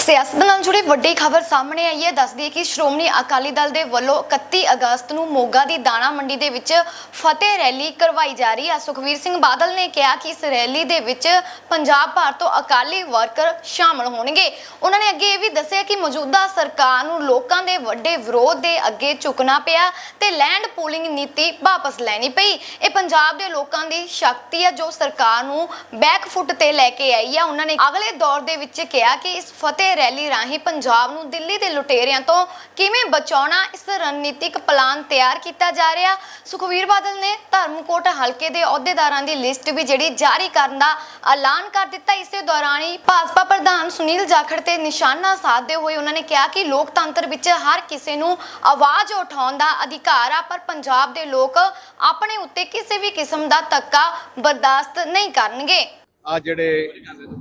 ਸਿਆਸਤ ਨਾਲ ਜੁੜੀ ਵੱਡੀ ਖਬਰ ਸਾਹਮਣੇ ਆਈ ਹੈ। ਦੱਸਦੀ ਹੈ ਕਿ ਸ਼੍ਰੋਮਣੀ ਅਕਾਲੀ ਦਲ ਦੇ ਵੱਲੋਂ 31 ਅਗਸਤ ਨੂੰ ਮੋਗਾ ਦੀ ਦਾਣਾ ਮੰਡੀ ਦੇ ਵਿੱਚ ਫਤਿਹ ਰੈਲੀ ਕਰਵਾਈ ਜਾ ਰਹੀ ਹੈ। ਸੁਖਵੀਰ ਸਿੰਘ ਬਾਦਲ ਨੇ ਕਿਹਾ ਕਿ ਇਸ ਰੈਲੀ ਦੇ ਵਿੱਚ ਪੰਜਾਬ ਭਰ ਤੋਂ ਅਕਾਲੀ ਵਰਕਰ ਸ਼ਾਮਲ ਹੋਣਗੇ। ਉਹਨਾਂ ਨੇ ਅੱਗੇ ਇਹ ਵੀ ਦੱਸਿਆ ਕਿ ਮੌਜੂਦਾ ਸਰਕਾਰ ਨੂੰ ਲੋਕਾਂ ਦੇ ਵੱਡੇ ਵਿਰੋਧ ਦੇ ਅੱਗੇ ਝੁਕਣਾ ਪਿਆ ਤੇ ਲੈਂਡ ਪੂਲਿੰਗ ਨੀਤੀ ਵਾਪਸ ਲੈਣੀ ਪਈ। ਇਹ ਪੰਜਾਬ ਦੇ ਲੋਕਾਂ ਦੀ ਸ਼ਕਤੀ ਹੈ ਜੋ ਸਰਕਾਰ ਨੂੰ ਬੈਕ ਫੁੱਟ ਤੇ ਲੈ ਕੇ ਆਈ ਹੈ। ਉਹਨਾਂ ਨੇ ਅਗਲੇ ਦੌਰ ਦੇ ਵਿੱਚ ਕਿਹਾ ਕਿ ਇਸ ਫਤਿਹ ਰੈਲੀ ਰਾਹੀਂ ਪੰਜਾਬ ਨੂੰ ਦਿੱਲੀ ਦੇ ਲੁਟੇਰਿਆਂ ਤੋਂ ਕਿਵੇਂ ਬਚਾਉਣਾ, ਇਸ ਰਣਨੀਤਿਕ ਪਲਾਨ ਤਿਆਰ ਕੀਤਾ ਜਾ ਰਿਹਾ। ਸੁਖਵੀਰ ਬਾਦਲ ਨੇ ਧਰਮਕੋਟ ਹਲਕੇ ਦੇ ਅਹੁਦੇਦਾਰਾਂ ਦੀ ਲਿਸਟ ਵੀ ਜਿਹੜੀ ਜਾਰੀ ਕਰਨ ਦਾ ਐਲਾਨ ਕਰ ਦਿੱਤਾ। ਇਸੇ ਦੌਰਾਨ ਹੀ ਭਾਜਪਾ ਪ੍ਰਧਾਨ ਸੁਨੀਲ ਜਾਖੜ ਤੇ ਨਿਸ਼ਾਨਾ ਸਾਧਦੇ ਹੋਏ ਉਹਨਾਂ ਨੇ ਕਿਹਾ ਕਿ ਲੋਕਤੰਤਰ ਵਿੱਚ ਹਰ ਕਿਸੇ ਨੂੰ ਆਵਾਜ਼ ਉਠਾਉਣ ਦਾ ਅਧਿਕਾਰ ਆ, ਪਰ ਪੰਜਾਬ ਦੇ ਲੋਕ ਆਪਣੇ ਉੱਤੇ ਕਿਸੇ ਵੀ ਕਿਸਮ ਦਾ ਧੱਕਾ ਬਰਦਾਸ਼ਤ ਨਹੀਂ ਕਰਨਗੇ। ਆ ਜਿਹੜੇ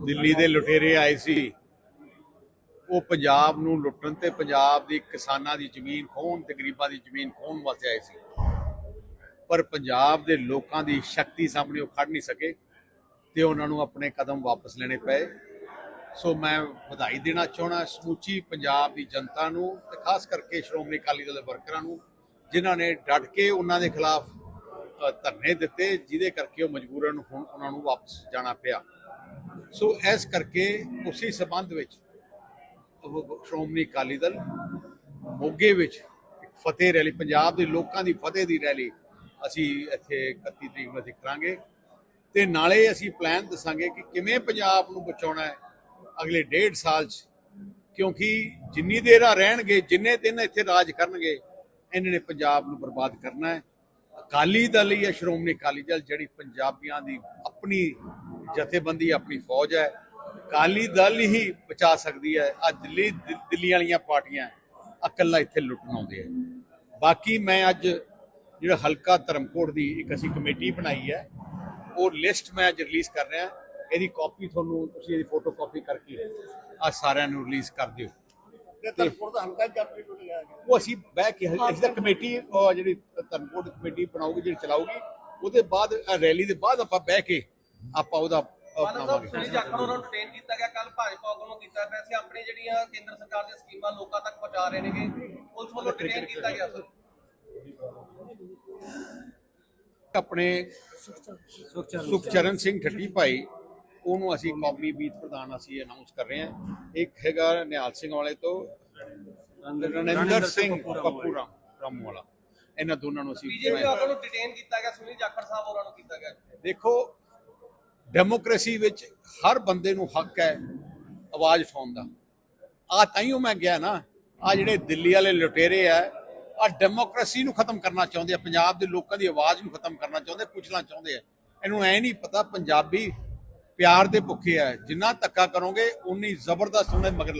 ਦਿੱਲੀ ਦੇ ਲੁਟੇਰੇ ਆਏ ਸੀ ਉਹ ਪੰਜਾਬ ਨੂੰ ਲੁੱਟਣ ਤੇ ਪੰਜਾਬ ਦੀ ਕਿਸਾਨਾਂ ਦੀ ਜ਼ਮੀਨ ਖੋਹਣ ਤੇ ਗਰੀਬਾਂ ਦੀ ਜ਼ਮੀਨ ਖੋਹਣ ਵਾਸਤੇ ਆਏ ਸੀ। ਪਰ ਪੰਜਾਬ ਦੇ ਲੋਕਾਂ ਦੀ ਸ਼ਕਤੀ ਸਾਹਮਣੇ ਉਹ ਖੜ ਨਹੀਂ ਸਕੇ ਤੇ ਉਹਨਾਂ ਨੂੰ ਆਪਣੇ ਕਦਮ ਵਾਪਸ ਲੈਣੇ ਪਏ। ਸੋ ਮੈਂ ਵਧਾਈ ਦੇਣਾ ਚਾਹਣਾ ਸਮੂਚੀ ਪੰਜਾਬ ਦੀ ਜਨਤਾ ਨੂੰ ਤੇ ਖਾਸ ਕਰਕੇ ਸ਼੍ਰੋਮਣੀ ਅਕਾਲੀ ਦਲ ਦੇ ਵਰਕਰਾਂ ਨੂੰ, ਜਿਨ੍ਹਾਂ ਨੇ ਡਟ ਕੇ ਉਹਨਾਂ ਦੇ ਖਿਲਾਫ ਧਰਨੇ ਦਿੱਤੇ, ਜਿਹਦੇ ਕਰਕੇ ਉਹ ਮਜਬੂਰਨ ਹੁਣ ਉਹਨਾਂ ਨੂੰ ਵਾਪਸ ਜਾਣਾ ਪਿਆ। ਸੋ ਇਸ ਕਰਕੇ ਉਸੇ ਸਬੰਧ ਵਿੱਚ ਸ਼੍ਰੋਮਣੀ ਅਕਾਲੀ ਦਲ ਮੋਗੇ ਵਿੱਚ ਇੱਕ ਫਤਿਹ ਰੈਲੀ, ਪੰਜਾਬ ਦੇ ਲੋਕਾਂ ਦੀ ਫਤਿਹ ਦੀ ਰੈਲੀ ਅਸੀਂ ਇੱਥੇ 31 ਤਰੀਕ ਨੂੰ ਅਸੀਂ ਕਰਾਂਗੇ ਤੇ ਨਾਲੇ ਅਸੀਂ ਪਲਾਨ ਦੱਸਾਂਗੇ ਕਿ ਕਿਵੇਂ ਪੰਜਾਬ ਨੂੰ ਬਚਾਉਣਾ ਹੈ ਅਗਲੇ ਡੇਢ ਸਾਲ 'ਚ। ਕਿਉਂਕਿ ਜਿੰਨੀ ਦੇਰ ਆ ਰਹਿਣਗੇ, ਜਿੰਨੇ ਦਿਨ ਇੱਥੇ ਰਾਜ ਕਰਨਗੇ, ਇਹਨਾਂ ਨੇ ਪੰਜਾਬ ਨੂੰ ਬਰਬਾਦ ਕਰਨਾ ਹੈ। ਅਕਾਲੀ ਦਲ ਜਾਂ ਸ਼੍ਰੋਮਣੀ ਅਕਾਲੀ ਦਲ ਜਿਹੜੀ ਪੰਜਾਬੀਆਂ ਦੀ ਆਪਣੀ ਜਥੇਬੰਦੀ, ਆਪਣੀ ਫੌਜ ਹੈ। ਅਕਾਲੀ ਦਲ ਹੀ ਬਚਾ ਸਕਦੀ ਹੈ। ਆ ਦਿੱਲੀ ਦਿੱਲੀ ਵਾਲੀਆਂ ਪਾਰਟੀਆਂ ਇਕੱਲਾ ਇੱਥੇ ਲੁੱਟਣ ਆਉਂਦੇ ਆ। ਬਾਕੀ ਮੈਂ ਅੱਜ ਜਿਹੜਾ ਹਲਕਾ ਧਰਮਕੋਟ ਦੀ ਇੱਕ ਅਸੀਂ ਕਮੇਟੀ ਬਣਾਈ ਹੈ ਉਹ ਲਿਸਟ ਮੈਂ ਅੱਜ ਰਿਲੀਜ਼ ਕਰ ਰਿਹਾ। ਇਹਦੀ ਕਾਪੀ ਤੁਹਾਨੂੰ ਤੁਸੀਂ ਇਹਦੀ ਫੋਟੋ ਕਾਪੀ ਕਰਕੇ ਆ ਸਾਰਿਆਂ ਨੂੰ ਰਿਲੀਜ਼ ਕਰ ਦਿਓ। ਉਹ ਅਸੀਂ ਬਹਿ ਕੇ ਅਸੀਂ ਤਾਂ ਕਮੇਟੀ ਜਿਹੜੀ ਧਰਮਕੋਟ ਕਮੇਟੀ ਬਣਾਉਗੀ ਜਿਹੜੀ ਚਲਾਉਗੀ ਉਹਦੇ ਬਾਅਦ ਰੈਲੀ ਦੇ ਬਾਅਦ ਆਪਾਂ ਬਹਿ ਕੇ ਆਪਾਂ ਉਹਦਾ ਉਹ ਮਾਨਵ ਸਾਹਿਬ ਬਣਾਵਾਂਗੇ ਸੁਨੀਲ ਜਾਖੜ ਉਹਨਾਂ ਨੂੰ ਡਿਟੇਨ ਕੀਤਾ ਗਿਆ ਕੱਲ ਭਾਜਪਾ ਵੱਲੋਂ ਕੀਤਾ ਪਿਆ ਸੀ। ਆਪਣੀ ਜਿਹੜੀਆਂ ਕੇਂਦਰ ਸਰਕਾਰ ਦੀਆਂ ਸਕੀਮਾਂ ਲੋਕਾਂ ਤੱਕ ਪਹੁੰਚਾ ਰਹੇ ਨੇਗੇ ਪੁਲਿਸ ਵੱਲੋਂ ਡਿਟੇਨ ਕੀਤਾ ਗਿਆ ਸਰ ਆਪਣੇ ਸੁਖਚਰਨ ਸਿੰਘ ਠੱਟੀ ਭਾਈ ਉਹਨੂੰ ਅਸੀਂ ਕੌਮੀ ਬੀਤ ਪ੍ਰਧਾਨ ਅਸੀਂ ਅਨਾਉਂਸ ਕਰ ਰਹੇ ਹਾਂ। ਇੱਕ ਹੈਗਾ ਨਿਹਾਲ ਸਿੰਘ ਵਾਲੇ ਤੋਂ ਰਣਿੰਦਰ ਸਿੰਘ ਪੱਪੂ ਰਾਮ ਰਾਮੂ ਵਾਲਾ ਇਹਨਾਂ ਦੋਨਾਂ ਨੂੰ ਅਸੀਂ ਬੀਜੇਪੀ ਵੱਲੋਂ ਨੂੰ ਡਿਟੇਨ ਕੀਤਾ ਗਿਆ ਸੁਨੀਲ ਜਾਖੜ ਸਾਹਿਬ ਨੂੰ ਕੀਤਾ ਗਿਆ। ਦੇਖੋ ਡੈਮੋਕ੍ਰੇਸੀ ਵਿੱਚ ਹਰ ਬੰਦੇ ਨੂੰ ਹੱਕ ਹੈ ਆਵਾਜ਼ ਉਠਾਉਣ ਦਾ। ਆ ਤਾਈਓ ਮੈਂ ਗਿਆ ਨਾ ਆ ਜਿਹੜੇ ਦਿੱਲੀ ਵਾਲੇ ਲੁਟੇਰੇ ਆ ਆ ਡੈਮੋਕ੍ਰੇਸੀ ਨੂੰ ਖਤਮ ਕਰਨਾ ਚਾਹੁੰਦੇ ਆ, ਪੰਜਾਬ ਦੇ ਲੋਕਾਂ ਦੀ ਆਵਾਜ਼ ਨੂੰ ਖਤਮ ਕਰਨਾ ਚਾਹੁੰਦੇ ਕੁਚਲਣਾ ਚਾਹੁੰਦੇ ਆ। ਇਹਨੂੰ ਐ ਨਹੀਂ ਪਤਾ ਪੰਜਾਬੀ ਪਿਆਰ ਦੇ ਭੁੱਖੇ ਆ, ਜਿੰਨਾ ਧੱਕਾ ਕਰੋਗੇ ਉਨੀ ਜ਼ਬਰਦਸਤ ਉਹਨੇ ਮਗਰ